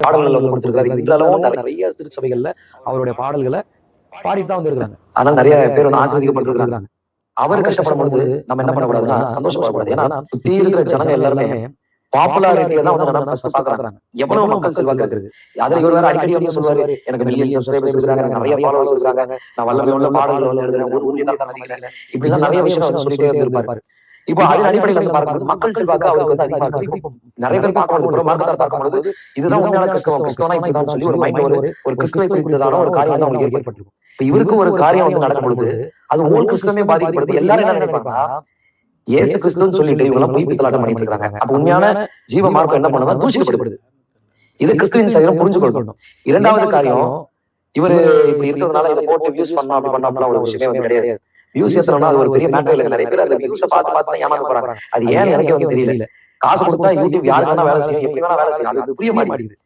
பாடல்கள் வந்து கொடுத்திருக்காரு. இன்றளவும் நிறைய திருச்சபைகள்ல அவருடைய பாடல்களை பாடிட்டு தான் வந்திருக்காங்க அதனால நிறைய பேர் வந்து ஆசிரியப்பட்டிருக்காங்க அவர் கஷ்டப்படும் பொழுது நம்ம என்ன பண்ணக்கூடாதுன்னா சந்தோஷப்படக்கூடாது ஏன்னா சுத்தி இருக்கிற ஜனங்க எல்லாருமே பாப்புலாரிட்டியை தான் வந்து நம்ம ஃபர்ஸ்ட் பாக்குறாங்க எவ்வளவு மக்கள் செல்வாக்கு இருக்கு? அதுல இவர் வேற அடிக்கடி வந்து சொல்லுவாரு எனக்கு மில்லியன் சப்ஸ்கிரைபர்ஸ் இருக்காங்க எனக்கு நிறைய ஃபாலோவர்ஸ் இருக்காங்க. நான் வல்லமை உள்ள பாடல்கள் எழுதுறேன் ஒரு இப்படி எல்லாம் நிறைய விஷயம் சொல்லிட்டே இருந்திருப்பாரு. இப்போ அதன் அடிப்படையில் வந்து பார்க்கும்போது மக்கள் செல்வாக்கு அவருக்கு வந்து அதிகமா இருக்கு இப்போ நிறைய பேர் பார்க்கும்போது ஒரு மார்க்கத்தார் பார்க்கும்போது இதுதான் உண்மையான கிறிஸ்தவம் கிறிஸ்தவனா இப்படிதான் சொல்லி ஒரு மைண்ட் ஒரு ஒரு கிறிஸ்துவை குறித்ததான ஒரு காரியம் தான் அவங்களுக்கு ஏற்பட்டிருக்கும். இப்ப இவருக்கு ஒரு காரியம் வந்து நடக்கும் பொழுது அது உங்கள் கிறிஸ்தவமே பாதிக்கப்படுது. எல்லாரும் என்ன நினைப்பாங்க? இயேசு கிறிஸ்துன்னு சொல்லிட்டு இவங்க பொய் பித்தலாட்டம் பண்ணிட்டு இருக்காங்க. அப்ப உண்மையான ஜீவ மார்க்கம் என்ன பண்ணுதா தூஷிக்கப்படுது இது கிறிஸ்துவின் சரீரம் புரிஞ்சு கொள்ளணும் இரண்டாவது காரியம் இவரு இப்படி இருக்கிறதுனால இதை போட்டு வியூஸ் பண்ணா அப்படி பண்ணா அப்படிலாம் ஒரு விஷயமே வந்து கிடையாது வியூஸ் ஏத்தணும்னா அது ஒரு பெரிய மேட்டர் இல்லை. நிறைய பேர் அந்த வியூஸை பார்த்து பார்த்து தான் ஏமாந்து போறாங்க. அது ஏன்னு எனக்கு வந்து தெரியல. காசு கொடுத்தா யூடியூப் யாருக்கு வேணா வேலை செய்யும்? எப்படி வேணா வேலை செய்யும்? அது புரிய மாட்டேங்குது.